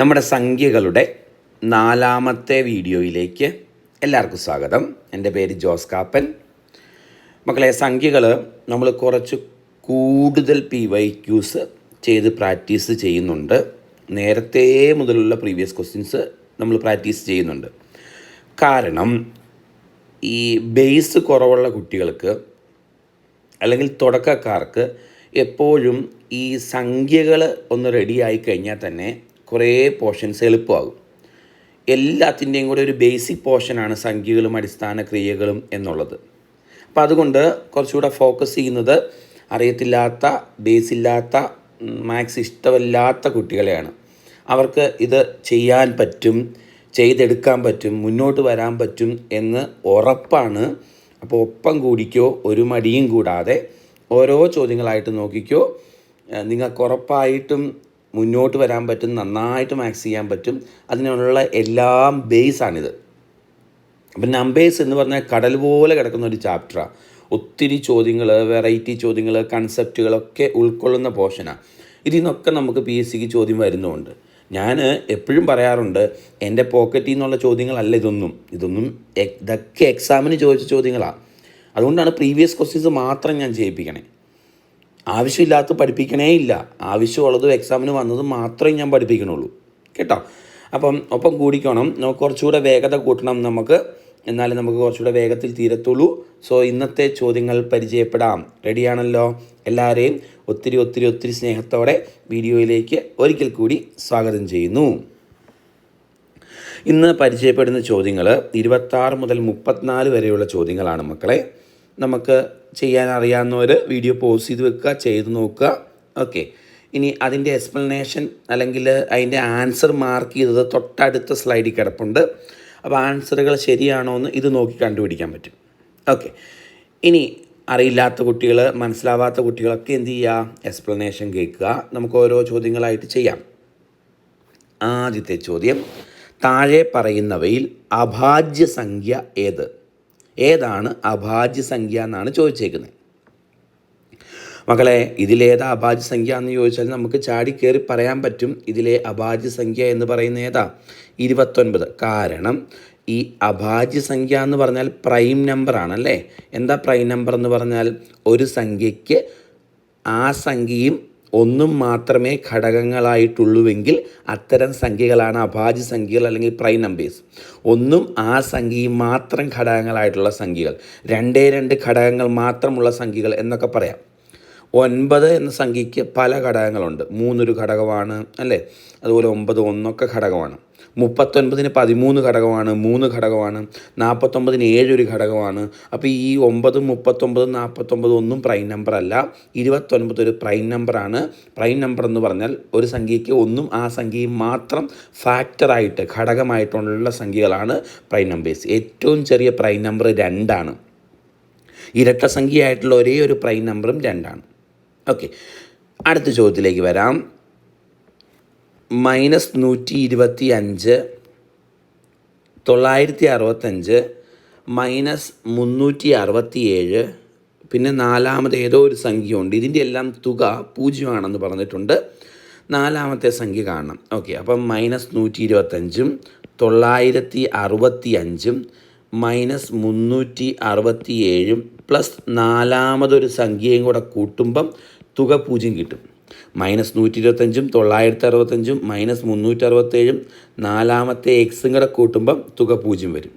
നമ്മുടെ സംഖ്യകളുടെ നാലാമത്തെ വീഡിയോയിലേക്ക് എല്ലാവർക്കും സ്വാഗതം. എന്റെ പേര് ജോസ് കാപ്പൻ. മക്കളെ സംഖ്യകൾ നമ്മൾ കുറച്ച് കൂടുതൽ പി വൈ ക്യൂസ് ചെയ്ത് പ്രാക്ടീസ് ചെയ്യുന്നുണ്ട്. നേരത്തെ മുതലുള്ള പ്രീവിയസ് ക്വസ്റ്റ്യൻസ് നമ്മൾ പ്രാക്ടീസ് ചെയ്യുന്നുണ്ട്. കാരണം ഈ ബേസ് കുറവുള്ള കുട്ടികൾക്ക് അല്ലെങ്കിൽ തുടക്കക്കാർക്ക് എപ്പോഴും ഈ സംഖ്യകൾ ഒന്ന് റെഡിയായി കഴിഞ്ഞാൽ തന്നെ കുറേ പോർഷൻസ് എളുപ്പമാകും. എല്ലാത്തിന്റെയും കൂടെ ഒരു ബേസിക് പോർഷനാണ് സംഖ്യകളും അടിസ്ഥാന ക്രിയകളും എന്നുള്ളത്. അപ്പോൾ അതുകൊണ്ട് കുറച്ചുകൂടെ ഫോക്കസ് ചെയ്യുന്നത് അറിയത്തില്ലാത്ത ബേസ് ഇല്ലാത്ത മാത്സ് ഇഷ്ടമല്ലാത്ത കുട്ടികളെയാണ്. അവർക്ക് ഇത് ചെയ്യാൻ പറ്റും ചെയ്തെടുക്കാൻ പറ്റും മുന്നോട്ട് വരാൻ പറ്റും എന്ന് ഉറപ്പാണ്. അപ്പോൾ ഒപ്പം കൂടിക്കോ ഒരു മടിയും കൂടാതെ ഓരോ ചോദ്യങ്ങളായിട്ട് നോക്കിക്കോ. നിങ്ങൾക്ക് ഉറപ്പായിട്ടും മുന്നോട്ട് വരാൻ പറ്റും നന്നായിട്ട് മാക്സ് ചെയ്യാൻ പറ്റും. അതിനുള്ള എല്ലാം ബേസാണിത്. അപ്പം നമ്പേഴ്സ് എന്ന് പറഞ്ഞാൽ കടൽ പോലെ കിടക്കുന്ന ഒരു ചാപ്റ്ററാണ് ഒത്തിരി ചോദ്യങ്ങൾ വെറൈറ്റി ചോദ്യങ്ങൾ കൺസെപ്റ്റുകളൊക്കെ ഉൾക്കൊള്ളുന്ന പോർഷനാണ് ഇതിൽ നിന്നൊക്കെ നമുക്ക് പി എസ് സിക്ക് ചോദ്യം വരുന്നുമുണ്ട് ഞാൻ എപ്പോഴും പറയാറുണ്ട് എന്റെ പോക്കറ്റിൽ നിന്നുള്ള ചോദ്യങ്ങളല്ല ഇതൊന്നും. ഇതൊന്നും ഇതൊക്കെ എക്സാമിന് ചോദിച്ച ചോദ്യങ്ങളാണ് അതുകൊണ്ടാണ് പ്രീവിയസ് ക്വസ്റ്റ്യൻസ് മാത്രം ഞാൻ ചെയ്യിപ്പിക്കണേ ആവശ്യമില്ലാത്ത പഠിപ്പിക്കണേ ഇല്ല. ആവശ്യമുള്ളതും എക്സാമിന് വന്നതും മാത്രമേ ഞാൻ പഠിപ്പിക്കണുള്ളൂ. കേട്ടോ? അപ്പം ഒപ്പം കൂടിക്കണം. നമുക്ക് കുറച്ചുകൂടെ വേഗത കൂട്ടണം നമുക്ക്. എന്നാലേ നമുക്ക് കുറച്ചുകൂടെ വേഗത്തിൽ തീരത്തുള്ളൂ. സോ ഇന്നത്തെ ചോദ്യങ്ങൾ പരിചയപ്പെടാം. റെഡിയാണല്ലോ എല്ലാവരെയും ഒത്തിരി ഒത്തിരി ഒത്തിരി സ്നേഹത്തോടെ വീഡിയോയിലേക്ക് ഒരിക്കൽ കൂടി സ്വാഗതം ചെയ്യുന്നു. ഇന്ന് പരിചയപ്പെടുന്ന ചോദ്യങ്ങൾ ഇരുപത്താറ് മുതൽ മുപ്പത്തിനാല് വരെയുള്ള ചോദ്യങ്ങളാണ് മക്കളെ. നമുക്ക് ചെയ്യാൻ അറിയാവുന്നവർ വീഡിയോ പോസ് ചെയ്ത് വെക്കുക ചെയ്ത് നോക്കുക. ഓക്കെ ഇനി അതിന്റെ എക്സ്പ്ലനേഷൻ അല്ലെങ്കിൽ അതിന്റെ ആൻസർ മാർക്ക് ചെയ്തത് തൊട്ടടുത്ത സ്ലൈഡിൽ കിടപ്പുണ്ട്. അപ്പോൾ ആൻസറുകൾ ശരിയാണോ എന്ന് ഇത് നോക്കി കണ്ടുപിടിക്കാൻ പറ്റും. ഓക്കെ ഇനി അറിയില്ലാത്ത കുട്ടികൾ മനസ്സിലാവാത്ത കുട്ടികളൊക്കെ എന്ത് ചെയ്യുക എക്സ്പ്ലനേഷൻ കേൾക്കുക. നമുക്ക് ഓരോ ചോദ്യങ്ങളായിട്ട് ചെയ്യാം. ആദ്യത്തെ ചോദ്യം. താഴെ പറയുന്നവയിൽ അഭാജ്യ സംഖ്യ ഏത്? ഏതാണ് അഭാജ്യ സംഖ്യ എന്നാണ് ചോദിച്ചേക്കുന്നത്. മക്കളെ ഇതിലേതാ അഭാജ്യ സംഖ്യ എന്ന് ചോദിച്ചാൽ നമുക്ക് ചാടി കയറി പറയാൻ പറ്റും ഇതിലെ അഭാജ്യ സംഖ്യ എന്ന് പറയുന്ന ഏതാ? ഇരുപത്തൊൻപത്. കാരണം ഈ അഭാജ്യ സംഖ്യ എന്ന് പറഞ്ഞാൽ പ്രൈം നമ്പർ ആണല്ലേ എന്താ പ്രൈം നമ്പർ എന്ന് പറഞ്ഞാൽ ഒരു സംഖ്യയ്ക്ക് ആ സംഖ്യയും ഒന്നും മാത്രമേ ഘടകങ്ങളായിട്ടുള്ളൂവെങ്കിൽ അത്തരം സംഖ്യകളാണ് അഭാജ്യ സംഖ്യകൾ അല്ലെങ്കിൽ പ്രൈം നമ്പേഴ്സ് ഒന്നും ആ സംഖ്യയും മാത്രം ഘടകങ്ങളായിട്ടുള്ള സംഖ്യകൾ. രണ്ടേ രണ്ട് ഘടകങ്ങൾ മാത്രമുള്ള സംഖ്യകൾ എന്നൊക്കെ പറയാം. ഒൻപത് എന്ന സംഖ്യയ്ക്ക് പല ഘടകങ്ങളുണ്ട്. മൂന്നൊരു ഘടകമാണ് അല്ലേ? അതുപോലെ ഒമ്പത് ഒന്നൊക്കെ ഘടകമാണ്. മുപ്പത്തൊൻപതിന് പതിമൂന്ന് ഘടകമാണ് മൂന്ന് ഘടകമാണ് നാൽപ്പത്തൊമ്പതിന് ഏഴൊരു ഘടകമാണ്. അപ്പോൾ ഈ ഒമ്പതും മുപ്പത്തൊമ്പതും നാൽപ്പത്തൊമ്പതും ഒന്നും പ്രൈം നമ്പർ അല്ല. ഇരുപത്തൊൻപത് ഒരു പ്രൈം നമ്പറാണ് പ്രൈം നമ്പർ എന്ന് പറഞ്ഞാൽ ഒരു സംഖ്യയ്ക്ക് ഒന്നും ആ സംഖ്യയും മാത്രം ഫാക്ടറായിട്ട് ഘടകമായിട്ടുള്ള സംഖ്യകളാണ് പ്രൈം നമ്പേഴ്സ് ഏറ്റവും ചെറിയ പ്രൈം നമ്പർ രണ്ടാണ്. ഇരട്ട സംഖ്യയായിട്ടുള്ള ഒരേ ഒരു പ്രൈം നമ്പറും രണ്ടാണ്. ഓക്കെ അടുത്ത ചോദ്യത്തിലേക്ക് വരാം. മൈനസ് നൂറ്റി ഇരുപത്തി അഞ്ച് തൊള്ളായിരത്തി അറുപത്തഞ്ച് മൈനസ് മുന്നൂറ്റി അറുപത്തി ഏഴ് പിന്നെ നാലാമത് ഏതോ ഒരു സംഖ്യ ഉണ്ട് ഇതിന്റെ എല്ലാം തുക പൂജ്യമാണെന്ന് പറഞ്ഞിട്ടുണ്ട്. നാലാമത്തെ സംഖ്യ കാണണം. ഓക്കെ അപ്പം മൈനസ് നൂറ്റി ഇരുപത്തഞ്ചും തൊള്ളായിരത്തി അറുപത്തി അഞ്ചും മൈനസ് മുന്നൂറ്റി അറുപത്തി ഏഴും പ്ലസ് നാലാമതൊരു സംഖ്യയും കൂടെ കൂട്ടുമ്പം തുക പൂജ്യം കിട്ടും. മൈനസ് നൂറ്റി ഇരുപത്തഞ്ചും തൊള്ളായിരത്തി അറുപത്തഞ്ചും മൈനസ് മുന്നൂറ്റി അറുപത്തേഴും നാലാമത്തെ എക്സും കൂടെ കൂട്ടുമ്പം തുക പൂജ്യം വരും.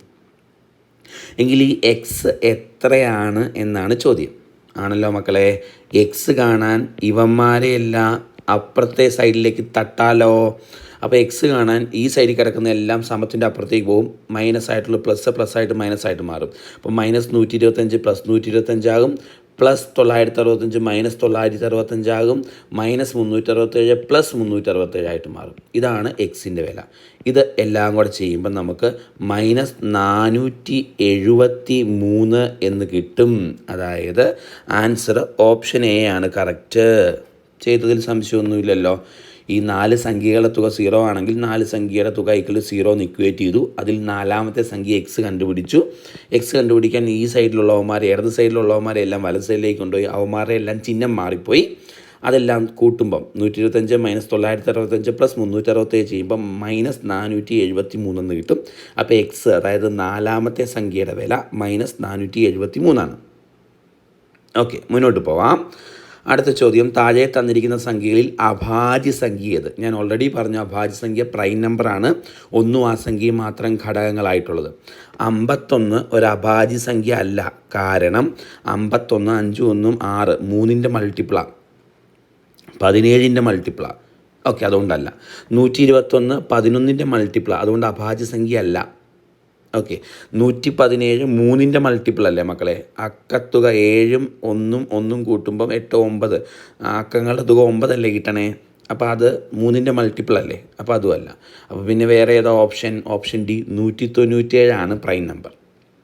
എങ്കിൽ ഈ എക്സ് എത്രയാണ് എന്നാണ് ചോദ്യം. ആണല്ലോ മക്കളെ എക്സ് കാണാൻ ഇവന്മാരെയെല്ലാം അപ്പുറത്തെ സൈഡിലേക്ക് തട്ടാലോ? അപ്പോൾ എക്സ് കാണാൻ ഈ സൈഡിൽ കിടക്കുന്ന എല്ലാം സമത്തിന്റെ അപ്പുറത്തേക്ക് പോകും മൈനസ് ആയിട്ടുള്ള പ്ലസ് പ്ലസ് ആയിട്ട് മൈനസ് ആയിട്ട് മാറും. അപ്പോൾ മൈനസ് നൂറ്റി ഇരുപത്തഞ്ച് പ്ലസ് നൂറ്റി ഇരുപത്തഞ്ചാകും പ്ലസ് തൊള്ളായിരത്തി അറുപത്തഞ്ച് മൈനസ് തൊള്ളായിരത്തി അറുപത്തഞ്ചാകും മൈനസ് മുന്നൂറ്റി അറുപത്തേഴ് പ്ലസ് മുന്നൂറ്റി അറുപത്തേഴായിട്ട് മാറും. ഇതാണ് എക്സിന്റെ വില. ഇത് എല്ലാം കൂടെ ചെയ്യുമ്പോൾ നമുക്ക് മൈനസ് നാനൂറ്റി എഴുപത്തി മൂന്ന് എന്ന് കിട്ടും. അതായത് ആൻസർ ഓപ്ഷൻ എ ആണ്. കറക്റ്റ്. ചെയ്തതിൽ സംശയമൊന്നുമില്ലല്ലോ. ഈ നാല് സംഖ്യകളുടെ തുക സീറോ ആണെങ്കിൽ നാല് സംഖ്യയുടെ തുക ഈക്വൽ സീറോ നിക്വേറ്റ് ചെയ്തു. അതിൽ നാലാമത്തെ സംഖ്യ എക്സ് കണ്ടുപിടിച്ചു. എക്സ് കണ്ടുപിടിക്കാൻ ഈ സൈഡിലുള്ളവന്മാരെ ഇടത് സൈഡിലുള്ളവന്മാരെ എല്ലാം വലത് സൈഡിലേക്ക് കൊണ്ടുപോയി. അവന്മാരുടെ എല്ലാം ചിഹ്നം മാറിപ്പോയി. അതെല്ലാം കൂട്ടുമ്പം നൂറ്റി ഇരുപത്തഞ്ച് മൈനസ് തൊള്ളായിരത്തി അറുപത്തഞ്ച് പ്ലസ് മുന്നൂറ്റി അറുപത്തേഴ് ചെയ്യുമ്പം മൈനസ് നാനൂറ്റി എഴുപത്തി മൂന്നെന്ന് കിട്ടും. അപ്പോൾ എക്സ് അതായത് നാലാമത്തെ സംഖ്യയുടെ വില മൈനസ് നാനൂറ്റി എഴുപത്തി മൂന്നാണ് ഓക്കെ മുന്നോട്ട് പോവാം. അടുത്ത ചോദ്യം. താഴെ തന്നിരിക്കുന്ന സംഖ്യകളിൽ അഭാജ്യ സംഖ്യ ഏത്? ഞാൻ ഓൾറെഡി പറഞ്ഞു അഭാജ്യ സംഖ്യ പ്രൈം നമ്പറാണ് ഒന്നും ആ സംഖ്യ മാത്രം ഘടകങ്ങളായിട്ടുള്ളത്. അമ്പത്തൊന്ന് ഒരു അഭാജ്യ സംഖ്യ അല്ല. കാരണം അമ്പത്തൊന്ന് അഞ്ചും ഒന്നും ആറ് മൂന്നിന്റെ മൾട്ടിപ്പിളാണ് പതിനേഴിന്റെ മൾട്ടിപ്പിളാണ് ഓക്കെ അതുകൊണ്ടല്ല. നൂറ്റി ഇരുപത്തൊന്ന് പതിനൊന്നിന്റെ മൾട്ടിപ്പിളാണ് അതുകൊണ്ട് അഭാജ്യ സംഖ്യ അല്ല. ഓക്കെ നൂറ്റി പതിനേഴ് മൂന്നിന്റെ മൾട്ടിപ്പിൾ അല്ലേ മക്കളെ? അക്കത്തുക ഏഴും ഒന്നും ഒന്നും കൂട്ടുമ്പം എട്ട് ഒമ്പത്. അക്കങ്ങളുടെ തുക ഒമ്പതല്ലേ കിട്ടണേ? അപ്പോൾ അത് മൂന്നിന്റെ മൾട്ടിപ്പിൾ അല്ലേ? അപ്പോൾ അതുമല്ല അപ്പോൾ പിന്നെ വേറെ ഏതോ ഓപ്ഷൻ ഓപ്ഷൻ ഡി നൂറ്റി തൊണ്ണൂറ്റേഴാണ് prime number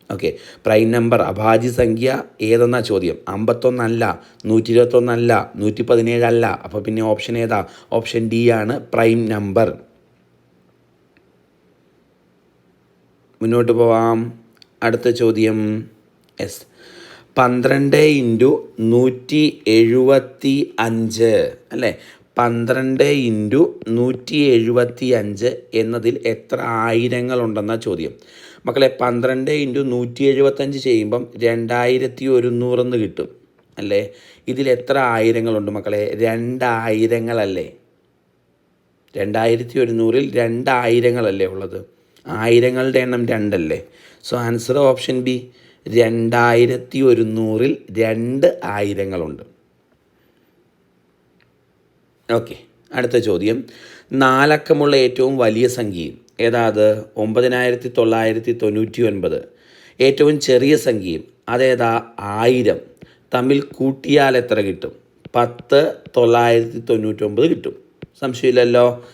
okay prime number അഭാജ്യ സംഖ്യ ഏതെന്നാ ചോദ്യം? അമ്പത്തൊന്നല്ല നൂറ്റി ഇരുപത്തൊന്നല്ല നൂറ്റി പതിനേഴല്ല അപ്പോൾ പിന്നെ ഓപ്ഷൻ ഏതാ? ഓപ്ഷൻ ഡി ആണ് പ്രൈം നമ്പർ മുന്നോട്ട് പോവാം. അടുത്ത ചോദ്യം എസ് പന്ത്രണ്ട് ഇന്റു നൂറ്റി എഴുപത്തി അഞ്ച് അല്ലേ? പന്ത്രണ്ട് ഇന്റു നൂറ്റി എഴുപത്തി അഞ്ച് എന്നതിൽ എത്ര ആയിരങ്ങളുണ്ടെന്ന ചോദ്യം. മക്കളെ പന്ത്രണ്ട് ഇന്റു നൂറ്റി എഴുപത്തഞ്ച് ചെയ്യുമ്പം രണ്ടായിരത്തി ഒരുന്നൂറെന്ന് കിട്ടും അല്ലേ? ഇതിൽ എത്ര ആയിരങ്ങളുണ്ട് മക്കളെ? രണ്ടായിരങ്ങളല്ലേ? രണ്ടായിരത്തി ഒരുന്നൂറിൽ രണ്ടായിരങ്ങളല്ലേ ഉള്ളത്? ആയിരങ്ങളുടെ എണ്ണം രണ്ടല്ലേ? സോ ആൻസർ ഓപ്ഷൻ ബി രണ്ടായിരത്തി ഒരുന്നൂറിൽ രണ്ട് ആയിരങ്ങളുണ്ട്. ഓക്കെ അടുത്ത ചോദ്യം. നാലക്കമുള്ള ഏറ്റവും വലിയ സംഖ്യയും ഏതാത്? ഒമ്പതിനായിരത്തി തൊള്ളായിരത്തി തൊണ്ണൂറ്റി ഒൻപത് ഏറ്റവും ചെറിയ സംഖ്യയും അതേതാ? ആയിരം. തമ്മിൽ കൂട്ടിയാൽ എത്ര കിട്ടും? പത്ത് തൊള്ളായിരത്തി തൊണ്ണൂറ്റൊമ്പത് കിട്ടും. സംശയമില്ലല്ലോ?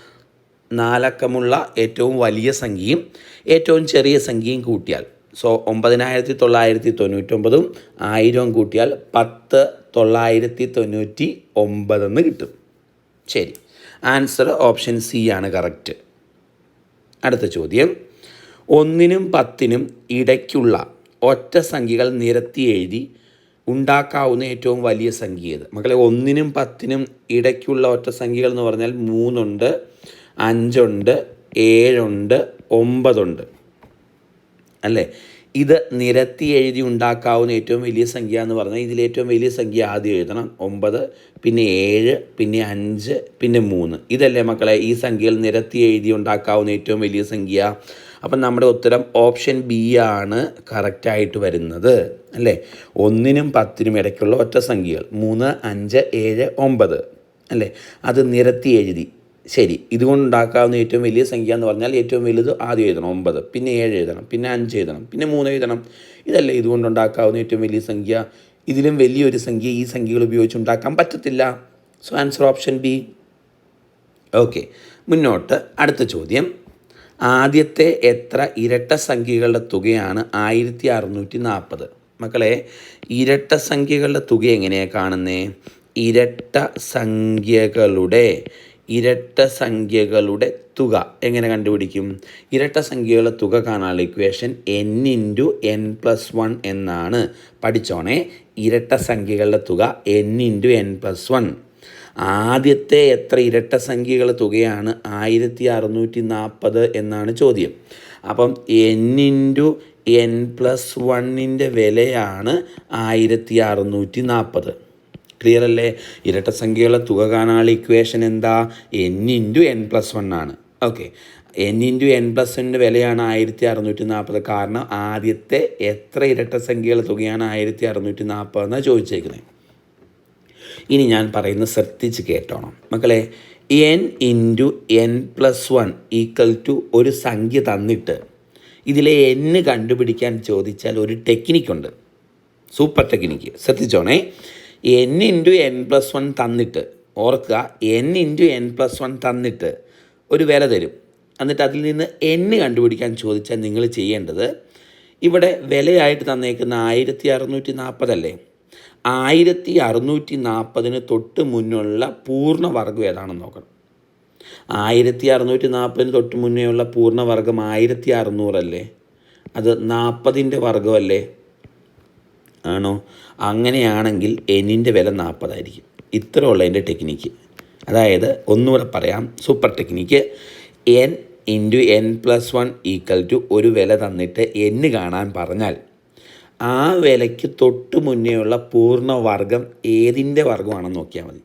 നാലക്കമുള്ള ഏറ്റവും വലിയ സംഖ്യയും ഏറ്റവും ചെറിയ സംഖ്യയും കൂട്ടിയാൽ. സോ ഒമ്പതിനായിരത്തി തൊള്ളായിരത്തി തൊണ്ണൂറ്റൊമ്പതും ആയിരവും കൂട്ടിയാൽ പത്ത് തൊള്ളായിരത്തി തൊണ്ണൂറ്റി ഒമ്പതെന്ന് കിട്ടും. ശരി. ആൻസർ ഓപ്ഷൻ സി ആണ് കറക്റ്റ് അടുത്ത ചോദ്യം. ഒന്നിനും പത്തിനും ഇടയ്ക്കുള്ള ഒറ്റ സംഖ്യകൾ നിരത്തി എഴുതി ഉണ്ടാക്കാവുന്ന ഏറ്റവും വലിയ സംഖ്യ ഏത്? മക്കളെ ഒന്നിനും പത്തിനും ഇടയ്ക്കുള്ള ഒറ്റ സംഖ്യകൾ എന്ന് പറഞ്ഞാൽ മൂന്നുണ്ട്. അഞ്ചുണ്ട് ഏഴുണ്ട് ഒമ്പതുണ്ട്. അല്ലേ? ഇത് നിരത്തി എഴുതി ഉണ്ടാക്കാവുന്ന ഏറ്റവും വലിയ സംഖ്യ എന്ന് പറഞ്ഞാൽ ഇതിൽ ഏറ്റവും വലിയ സംഖ്യ ആദ്യം എഴുതണം. ഒമ്പത് പിന്നെ ഏഴ് പിന്നെ അഞ്ച് പിന്നെ മൂന്ന്. ഇതല്ലേ മക്കളെ ഈ സംഖ്യയിൽ നിരത്തി എഴുതി ഉണ്ടാക്കാവുന്ന ഏറ്റവും വലിയ സംഖ്യ. അപ്പം നമ്മുടെ ഉത്തരം ഓപ്ഷൻ ബി ആണ് കറക്റ്റായിട്ട് വരുന്നത്. അല്ലേ? ഒന്നിനും പത്തിനും ഇടയ്ക്കുള്ള ഒറ്റ സംഖ്യകൾ. മൂന്ന് അഞ്ച് ഏഴ് ഒമ്പത്. അല്ലേ? അത് നിരത്തി എഴുതി. ശരി ഇതുകൊണ്ടുണ്ടാക്കാവുന്ന ഏറ്റവും വലിയ സംഖ്യ എന്ന് പറഞ്ഞാൽ ഏറ്റവും വലുത് ആദ്യം എഴുതണം ഒമ്പത് പിന്നെ ഏഴ് എഴുതണം പിന്നെ അഞ്ച് എഴുതണം പിന്നെ മൂന്ന് എഴുതണം. ഇതല്ലേ ഇതുകൊണ്ടുണ്ടാക്കാവുന്ന ഏറ്റവും വലിയ സംഖ്യ. ഇതിലും വലിയൊരു സംഖ്യ ഈ സംഖ്യകൾ ഉപയോഗിച്ച് ഉണ്ടാക്കാൻ പറ്റത്തില്ല. So answer option B okay മുന്നോട്ട് അടുത്ത ചോദ്യം. ആദ്യത്തെ എത്ര ഇരട്ട സംഖ്യകളുടെ തുകയാണ് ആയിരത്തി അറുന്നൂറ്റി നാൽപ്പത് മക്കളെ ഇരട്ട സംഖ്യകളുടെ തുക എങ്ങനെയാണ് കാണുന്നത് ഇരട്ട സംഖ്യകളുടെ ഇരട്ട സംഖ്യകളുടെ തുക. എങ്ങനെ കണ്ടുപിടിക്കും? ഇരട്ട സംഖ്യകളുടെ തുക കാണാനുള്ള equation N into N plus one എന്നാണ്. പഠിച്ചോണേ ഇരട്ട സംഖ്യകളുടെ തുക N into N plus one ആദ്യത്തെ എത്ര ഇരട്ട സംഖ്യകളുടെ തുകയാണ്? ആയിരത്തി അറുന്നൂറ്റി നാൽപ്പത് എന്നാണ് ചോദ്യം. അപ്പം എൻ ഇന്റു എൻ പ്ലസ് വണ്ണിന്റെ വിലയാണ് ആയിരത്തി അറുന്നൂറ്റി നാൽപ്പത് ക്ലിയർ അല്ലേ ഇരട്ട സംഖ്യയുള്ള തുക കാണാനുള്ള ഇക്വേഷൻ എന്താ? N into N plus one ആണ്. Okay N into N plus വണ്ണിന്റെ വിലയാണ് ആയിരത്തി അറുന്നൂറ്റി നാൽപ്പത് കാരണം ആദ്യത്തെ എത്ര ഇരട്ട സംഖ്യയുള്ള തുകയാണ് ആയിരത്തി അറുന്നൂറ്റി നാൽപ്പത് എന്നാണ് ചോദിച്ചേക്കുന്നത് ഇനി ഞാൻ പറയുന്നത് ശ്രദ്ധിച്ച് കേട്ടോണം. മക്കളെ N into N plus one equal to ഒരു സംഖ്യ തന്നിട്ട് ഇതിലെ എന്ന് കണ്ടുപിടിക്കാൻ ചോദിച്ചാൽ ഒരു ടെക്നിക്കുണ്ട് super technique ശ്രദ്ധിച്ചോണേ? N into N plus one തന്നിട്ട് ഓർക്കുക N into N plus one തന്നിട്ട് ഒരു വില തരും. എന്നിട്ട് അതിൽ നിന്ന് എന്ന് കണ്ടുപിടിക്കാൻ ചോദിച്ചാൽ നിങ്ങൾ ചെയ്യേണ്ടത് ഇവിടെ വിലയായിട്ട് തന്നേക്കുന്ന ആയിരത്തി അറുന്നൂറ്റി നാൽപ്പതല്ലേ ആയിരത്തി അറുന്നൂറ്റി നാൽപ്പതിന് തൊട്ട് മുന്നുള്ള പൂർണവർഗം ഏതാണെന്ന് നോക്കണം. ആയിരത്തി അറുന്നൂറ്റി നാൽപ്പതിന് തൊട്ട് മുന്നേ ഉള്ള പൂർണവർഗം ആയിരത്തി അറുന്നൂറല്ലേ അത് നാൽപ്പതിന്റെ വർഗമല്ലേ? ആണോ? അങ്ങനെയാണെങ്കിൽ എന്നിന്റെ വില നാൽപ്പതായിരിക്കും ഇത്രയുള്ള എന്റെ ടെക്നിക്ക്. അതായത് ഒന്നുകൂടെ പറയാം super technique. N into N plus one equal to ഒരു വില തന്നിട്ട് എന്ന് കാണാൻ പറഞ്ഞാൽ ആ വിലയ്ക്ക് തൊട്ട് മുന്നേയുള്ള പൂർണവർഗം ഏതിന്റെ വർഗമാണെന്ന് നോക്കിയാൽ മതി.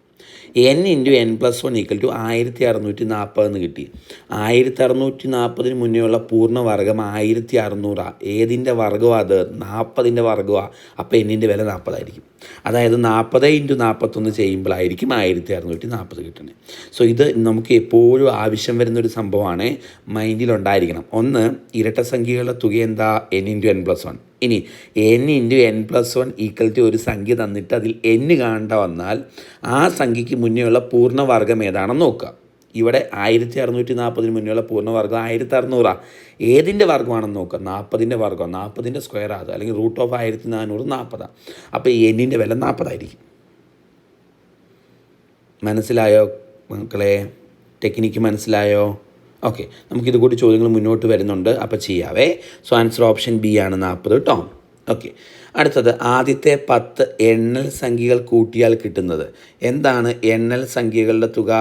N into N plus one equal to ആയിരത്തി അറുന്നൂറ്റി നാൽപ്പതെന്ന് കിട്ടി. ആയിരത്തി അറുന്നൂറ്റി നാൽപ്പതിന് പൂർണ പൂർണവർഗം ആയിരത്തി അറുന്നൂറാണ് ഏതിന്റെ വർഗമാണ് അത്? നാൽപ്പതിന്റെ വർഗമാണ് അപ്പോൾ എന്നിന്റെ വില നാൽപ്പതായിരിക്കും അതായത് നാൽപ്പത് ഇന്റു നാൽപ്പത്തൊന്ന് ചെയ്യുമ്പോഴായിരിക്കും ആയിരത്തി അറുന്നൂറ്റി നാൽപ്പത് കിട്ടുന്നത്. സോ ഇത് നമുക്ക് എപ്പോഴും ആവശ്യം വരുന്നൊരു സംഭവമാണ്. മൈൻഡിലുണ്ടായിരിക്കണം. ഒന്ന് ഇരട്ട സംഖ്യകളുടെ തുക എന്താ? N into N plus one ഇനി N into N plus one equal to ഒരു സംഖ്യ തന്നിട്ട് അതിൽ എൻ കാണേണ്ട വന്നാൽ ആ സംഖ്യയ്ക്ക് മുന്നേയുള്ള പൂർണവർഗം ഏതാണെന്ന് നോക്കുക. ഇവിടെ ആയിരത്തി അറുന്നൂറ്റി നാൽപ്പതിന് മുന്നേയുള്ള പൂർണവർഗം ആയിരത്തി അറുന്നൂറാണ് ഏതിന്റെ വർഗമാണെന്ന് നോക്കുക. നാൽപ്പതിന്റെ വർഗം. നാൽപ്പതിന്റെ സ്ക്വയർ അത് അല്ലെങ്കിൽ റൂട്ട് ഓഫ് ആയിരത്തി നാനൂറ് നാൽപ്പതാണ് അപ്പോൾ എന്നിന്റെ വില നാൽപ്പതായിരിക്കും. മനസ്സിലായോ മക്കളെ? ടെക്നിക്ക് മനസ്സിലായോ? ഓക്കെ. നമുക്കിത് കൂടി ചോദ്യങ്ങൾ മുന്നോട്ട് വരുന്നുണ്ട്. അപ്പോൾ ചെയ്യാവേ. സോ ആൻസർ ഓപ്ഷൻ ബി ആണ് നാൽപ്പത്. കേട്ടോ? ഓക്കെ അടുത്തത് ആദ്യത്തെ പത്ത് എണ്ണൽ സംഖ്യകൾ കൂട്ടിയാൽ കിട്ടുന്നത്. എന്താണ് എണ്ണൽ സംഖ്യകളുടെ തുക?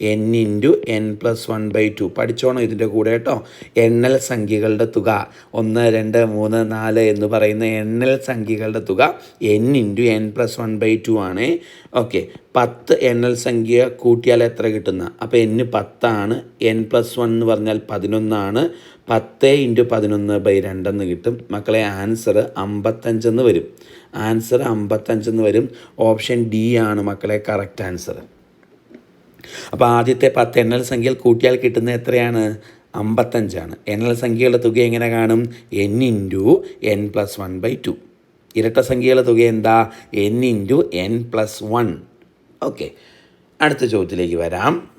N into N plus one by two പഠിച്ചോണം ഇതിന്റെ കൂടെ കേട്ടോ. എണ്ണൽ സംഖ്യകളുടെ തുക. ഒന്ന് രണ്ട് മൂന്ന് നാല് എന്ന് പറയുന്ന എണ്ണൽ സംഖ്യകളുടെ തുക N into N plus one by two ആണ്. ഓക്കെ പത്ത് എണ്ണൽ സംഖ്യ കൂട്ടിയാൽ എത്ര കിട്ടുന്ന? അപ്പോൾ എന്ന് പത്താണ്. എൻ പ്ലസ് വൺ എന്ന് പറഞ്ഞാൽ പതിനൊന്നാണ്. പത്ത് ഇന്റു പതിനൊന്ന് ബൈ രണ്ടെന്ന് കിട്ടും. മക്കളെ ആൻസർ അമ്പത്തഞ്ചെന്ന് വരും. ആൻസർ അമ്പത്തഞ്ചെന്ന് വരും. ഓപ്ഷൻ ഡി ആണ് മക്കളെ കറക്റ്റ് ആൻസർ അപ്പോൾ ആദ്യത്തെ പത്ത് എണ്ണൽ സംഖ്യയിൽ കൂട്ടിയാൽ കിട്ടുന്നത് എത്രയാണ്? അമ്പത്തഞ്ചാണ്. എണ്ണൽ സംഖ്യകളുടെ തുക എങ്ങനെ കാണും? N into N plus one by two ഇരട്ട സംഖ്യകളുടെ തുക എന്താ? N into N plus one okay അടുത്ത ചോദ്യത്തിലേക്ക് വരാം.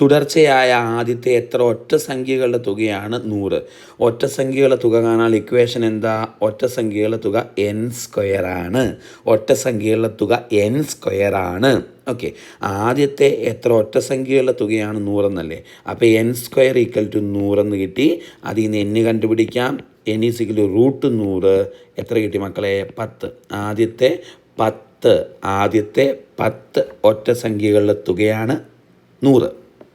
തുടർച്ചയായ ആദ്യത്തെ എത്ര ഒറ്റ സംഖ്യകളുടെ തുകയാണ് നൂറ്. ഒറ്റ സംഖ്യകളുടെ തുക കാണാൻ ഇക്വേഷൻ എന്താ? ഒറ്റ സംഖ്യകളുടെ തുക എൻ സ്ക്വയർ ആണ്. ഒറ്റ സംഖ്യകളുടെ തുക എൻ സ്ക്വയർ ആണ്. ഓക്കെ ആദ്യത്തെ എത്ര ഒറ്റ സംഖ്യകളുടെ തുകയാണ് നൂറെന്നല്ലേ? അപ്പോൾ എൻ സ്ക്വയർ ഈക്വൽ ടു നൂറെന്ന് കിട്ടി. അതിൽ നിന്ന് എന്നെ കണ്ടുപിടിക്കാം എൻ സിക്കിൽ റൂട്ട് നൂറ്. എത്ര കിട്ടി മക്കളെ? പത്ത്. ആദ്യത്തെ പത്ത്. ആദ്യത്തെ പത്ത് ഒറ്റ സംഖ്യകളുടെ തുകയാണ് നൂറ്.